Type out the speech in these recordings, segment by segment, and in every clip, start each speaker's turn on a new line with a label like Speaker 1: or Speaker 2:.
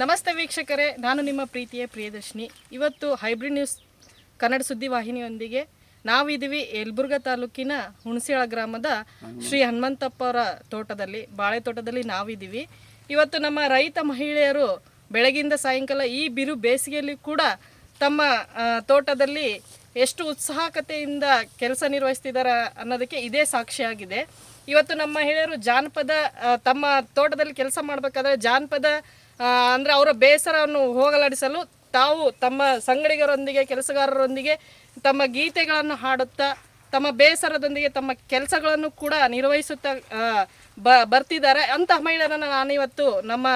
Speaker 1: ನಮಸ್ತೆ ವೀಕ್ಷಕರೇ, ನಾನು ನಿಮ್ಮ ಪ್ರೀತಿಯ ಪ್ರಿಯದರ್ಶಿನಿ. ಇವತ್ತು ಹೈಬ್ರಿಡ್ ನ್ಯೂಸ್ ಕನ್ನಡ ಸುದ್ದಿವಾಹಿನಿಯೊಂದಿಗೆ ನಾವಿದ್ದೀವಿ ಯಲ್ಬುರ್ಗ ತಾಲೂಕಿನ ಹುಣಸಿಯಾಳ ಗ್ರಾಮದ ಶ್ರೀ ಹನುಮಂತಪ್ಪ ಅವರ ತೋಟದಲ್ಲಿ, ಬಾಳೆ ತೋಟದಲ್ಲಿ ನಾವಿದ್ದೀವಿ. ಇವತ್ತು ನಮ್ಮ ರೈತ ಮಹಿಳೆಯರು ಬೆಳಗಿಂದ ಸಾಯಂಕಾಲ ಈ ಬಿರು ಬೇಸಿಗೆಯಲ್ಲಿ ಕೂಡ ತಮ್ಮ ತೋಟದಲ್ಲಿ ಎಷ್ಟು ಉತ್ಸಾಹಕತೆಯಿಂದ ಕೆಲಸ ನಿರ್ವಹಿಸ್ತಿದ್ದಾರೆ ಅನ್ನೋದಕ್ಕೆ ಇದೇ ಸಾಕ್ಷಿಯಾಗಿದೆ. ಇವತ್ತು ನಮ್ಮ ಮಹಿಳೆಯರು ಜಾನಪದ ತಮ್ಮ ತೋಟದಲ್ಲಿ ಕೆಲಸ ಮಾಡಬೇಕಾದ್ರೆ ಜಾನಪದ ಅಂದ್ರೆ ಅವರ ಬೇಸರವನ್ನು ಹೋಗಲಾಡಿಸಲು ತಾವು ತಮ್ಮ ಸಂಗಡಿಗರೊಂದಿಗೆ ಕೆಲಸಗಾರರೊಂದಿಗೆ ತಮ್ಮ ಗೀತೆಗಳನ್ನು ಹಾಡುತ್ತಾ ತಮ್ಮ ಬೇಸರದೊಂದಿಗೆ ತಮ್ಮ ಕೆಲಸಗಳನ್ನು ಕೂಡ ನಿರ್ವಹಿಸುತ್ತಾ ಬ ಬರ್ತಿದ್ದಾರೆ. ಅಂತಹ ಮಹಿಳೆಯರನ್ನು ನಾನಿವತ್ತು ನಮ್ಮ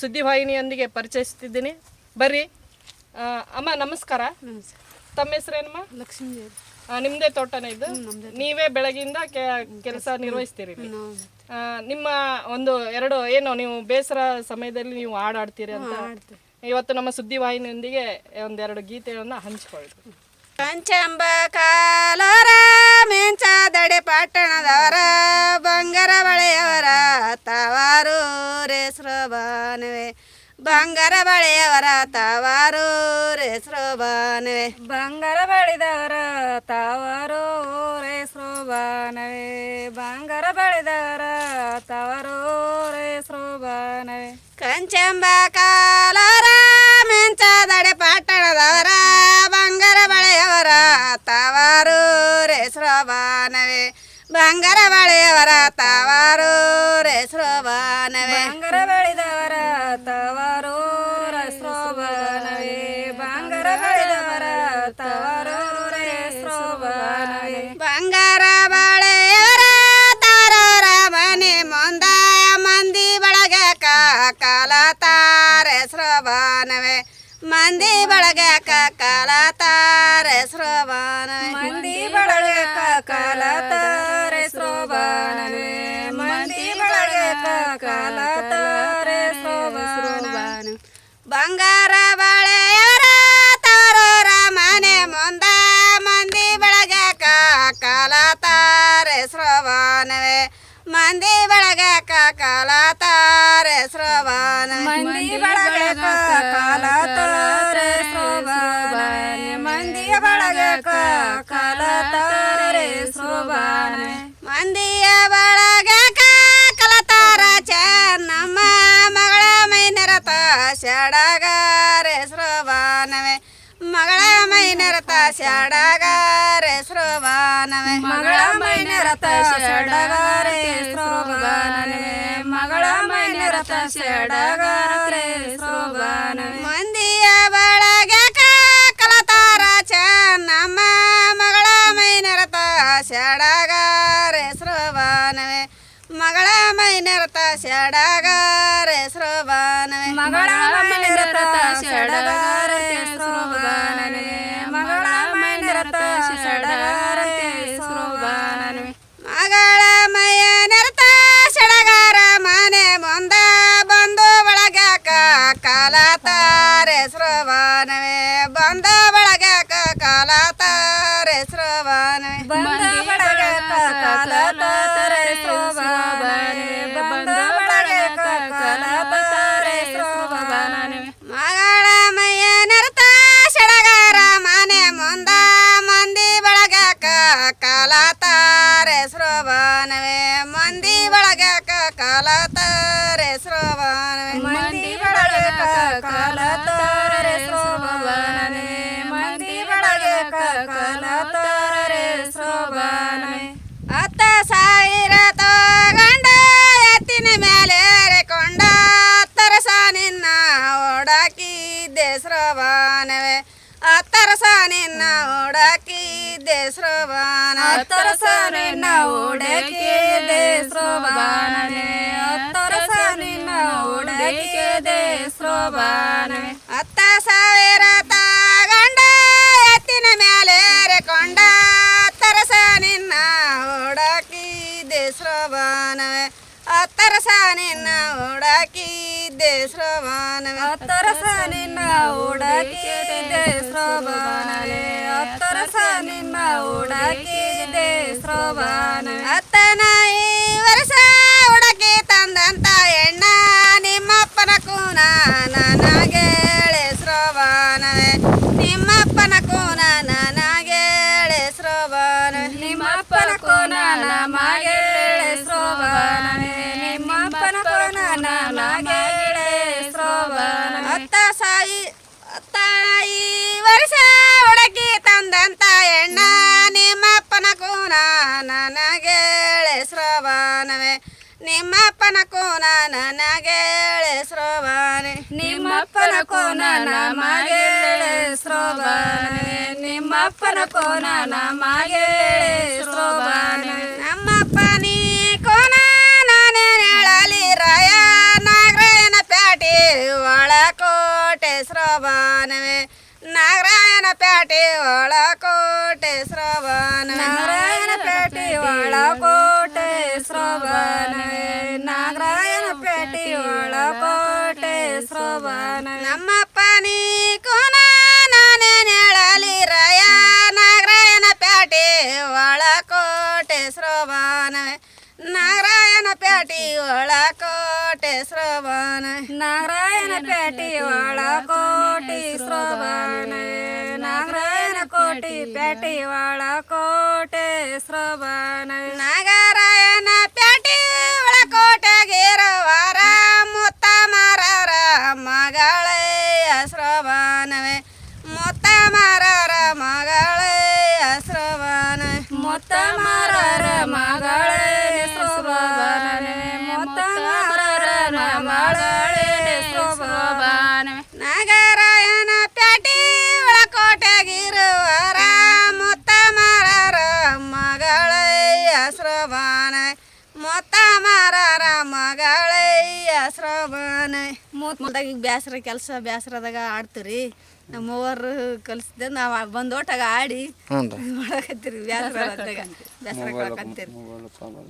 Speaker 1: ಸುದ್ದಿವಾಹಿನಿಯೊಂದಿಗೆ ಪರಿಚಯಿಸ್ತಿದ್ದೀನಿ. ಬರ್ರಿ. ಅಮ್ಮ ನಮಸ್ಕಾರ. ತಮ್ಮ ಹೆಸರೇನಮ್ಮ
Speaker 2: ಲಕ್ಷ್ಮೀ
Speaker 1: ನಿಮ್ಮದೇ ತೋಟನೇ ಇದು? ನೀವೇ ಬೆಳಗಿಂದ ಕೆಲಸ ನಿರ್ವಹಿಸ್ತೀರಿ ನಿಮ್ಮ ಒಂದು ಎರಡು ಏನು ನೀವು ಬೇಸರ ಸಮಯದಲ್ಲಿ ನೀವು ಹಾಡಾಡ್ತೀರಿ ಅಂತ? ಇವತ್ತು ನಮ್ಮ ಸುದ್ದಿವಾಹಿನಿಯೊಂದಿಗೆ ಒಂದೆರಡು ಗೀತೆಗಳನ್ನ ಹಂಚಿಕೊಳ್ಳಿ
Speaker 2: ಪಂಚಂಬ ಕಾಲೋರ ಮೆಂಚಾದಡೆ ಪಟ್ಟಣದವರ ಬಂಗಾರ ಬಳೆಯವರ ತವಾರು ರೇಸ್ರೋಬಾನವೆ ಬಂಗಾರ ಬಳೆಯವರ ತವಾರು ರೇಸ್ರೋಬಾನವೆ
Speaker 3: ಬಂಗಾರ ಬಳಿದವರ ತಾವರು ರೇಸ್ರೋಬಾನವೆ ಬಂಗಾರ
Speaker 2: ಕಂಚಂಬ ಕಾಲರ ಮಿಂಚದಡೆ ಪಟ್ಟಣದವರ, ಬಂಗಾರ ಬಳೆಯವರ ತವಾರು ರೇಸ್ರೋಬಾನವೆ ಬಂಗಾರ ಬಳೆಯವರ ತವಾರು ರೇಸ್ರೋಬಾನವೆ
Speaker 3: ಬಂಗಾರ ಬಳಿದವರ ತವರು ರೇಸ್ರೋಬಾನವೆ ಬಂಗಾರ ಬಳಿದವರ
Speaker 2: ಮಂದಿ ಬಳಗ ಕಾಲ ತಾರೆ ಸ್ರಬಾನವೆ ಮಂದಿ ಬಳಗ ಕಾಲ ತಾರೆ ಸ್ರೋಬಾನವೆ
Speaker 3: ಮಂದಿ ಬಳಗ ಕಾಲ ತಾರೆ ಸ್ರೋಬಾನವೆ
Speaker 2: ಬಂಗಾರ ಬಳಗ
Speaker 3: ಕಲತಾರೆ ಮಂದಿಯ ಬಳಗ
Speaker 2: ಕಲತಾರ ಚೆನ್ನಮ್ಮ ಮಗಳ ಮೈನರತ ಶಡಗಾರೆ ಸ್ರಬಾನವೆ ಮಗಳ ಮೈನರತ ಶಡಗಾರೆ ಸ್ರಬಾನವೆ
Speaker 3: ಮಗಳ ಮೈನರತ
Speaker 2: ಶಡಗಾರೆ ಸ್ರೋಬಾನವೆ ಮಗಳ ಮೈನರತ ಶಡಗಾರೆ ಸ್ರೋಬಾನವೆ
Speaker 3: ಮಂದಿಯ ಮೈನರತ
Speaker 2: ಶಡಗಾರೆ ಓಡಾಕಿದ್ದೆ ಸ್ರವಾನವೆ ಹತ್ತರಸ ನಿನ್ನ ಓಡಾಕಿದ್ದೆ ಸ್ರವಾನ
Speaker 3: ಹತ್ತರ ನಿನ್ನ ಓಡಕಿದೆ ಸ್ರೋಬಾನವೆ ಹತ್ತರ ನಿನ್ನ ಓಡಕಿದೆ ಸ್ರೋಬಾನವೆ
Speaker 2: ಹತ್ತ ಸಾವಿರ ತಗೊಂಡ ಎತ್ತಿನ ಮೇಲೆ ಕೊಂಡ ತರಸ ನಿನ್ನ ಓಡಾಕಿದ್ದೆ ಸ್ರವಾನವೆ ಹತ್ತರಸ ನಿನ್ನ ಓಡಾಕಿದ್ದೆ ಸ್ರವಾನವೆ
Speaker 3: ಹತ್ತರ ಸಾಲಿನ ಓಡಕಿದೆ ಸ್ರೋಬಾನವೆ ಹತ್ತರ ಸಾಲಿನ ಓಡಕಿದೆ ಸ್ರೋಬಾನವೆ
Speaker 2: ಹತ್ತನ ತಂದಂತ ಎಣ್ಣ ನಿಮ್ಮಪ್ಪನ ಕೂನ? ನನಗೇಳೆ ಶ್ರವಣವೇ ನಿಮ್ಮಪ್ಪನ ಕೂನ ನನಗೇಳೆ ಶ್ರವಣೆ
Speaker 3: ನಿಮ್ಮಪ್ಪನ ಕೋನ ನಮಗೇಳೆ ಶ್ರೋಭಾನವೇ ನಿಮ್ಮಪ್ಪನ ಕೋನ ನಮಗೇಳೆ ನಮ್ಮಪ್ಪ
Speaker 2: ನೀ ಕೋನ ನಾನೇ ಹೇಳಲಿ ರಾಯ ನಾಗರೇನ ಪ್ಯಾಟಿ ಒಳಕೋಟೆ ಶ್ರವಣವೇ ನಾಗರಾಯನ ಪ್ಯಾಟಿ ಒಳಕೋಟೆ ಶ್ರವಣವೇ
Speaker 3: ನಾರಾಯಣ ಪೇಟೆ ಒಳಕೋಟೆ ಶ್ರೋಭಾನವೇ ನಾಗರಾಯನ ಪೇಟೆ ಒಳಕೋಟೆ ಶ್ರೋಭಾನವೇ
Speaker 2: ನಮ್ಮಪ್ಪನಿ ಕೋನ ನಾನೇ ಹೇಳಲಿ ರಾಯ ನಾಗರಾಯನ ಪ್ಯಾಟಿ ಒಳಕೋಟೆ ಶ್ರವಣವೇ ನಾಗರಾಯನ ಪ್ಯಾಟಿ ಒಳಕೋಟೆ ಶ್ರವಣವೇ
Speaker 3: ನಾರಾಯಣ ಪೇಟೆ ಒಳಕೋಟೆ ಶ್ರೋಭಾನವೇ ಪ್ಯಾಟಿ ಒಳ ಒಳಕೋಟೆ ಶ್ರವಣ
Speaker 2: ನಾಗರಾಯನ ಪ್ಯಾಟಿ ಒಳಕೋಟೆಗಿರುವರ ಮುತ್ತ ಮಾರಾರ ಮಗಳೇ ಶ್ರವಣವೇ. ಮುತ್ತ ಮಾರಾರ ಮಗಳೇ ಶ್ರವಣವೇ.
Speaker 3: ಮತ್ತ ಮಾರರ ಮಗಳೇ ಮಾರರ
Speaker 2: ಶ್ರವಣ. ಮೂತ್ ಮುಂದಾಗ ಈಗ ಬ್ಯಾಸರ ಕೆಲಸ ಬ್ಯಾಸರದಾಗ ಆಡ್ತೀರಿ. ನಮ್ಮವ್ವರು ಕಲಿಸಿದ ನಾವು ಬಂದೋಟಾಗ ಆಡಿ
Speaker 4: ಹ್ಞೂ ರೀ
Speaker 2: ಬ್ಯಾಸರ ಬೇಸರ ಬೇಸರ ಹಾಕಂತೀರಿ
Speaker 4: ಮೊಬೈಲ್ ಮೊಬೈಲ್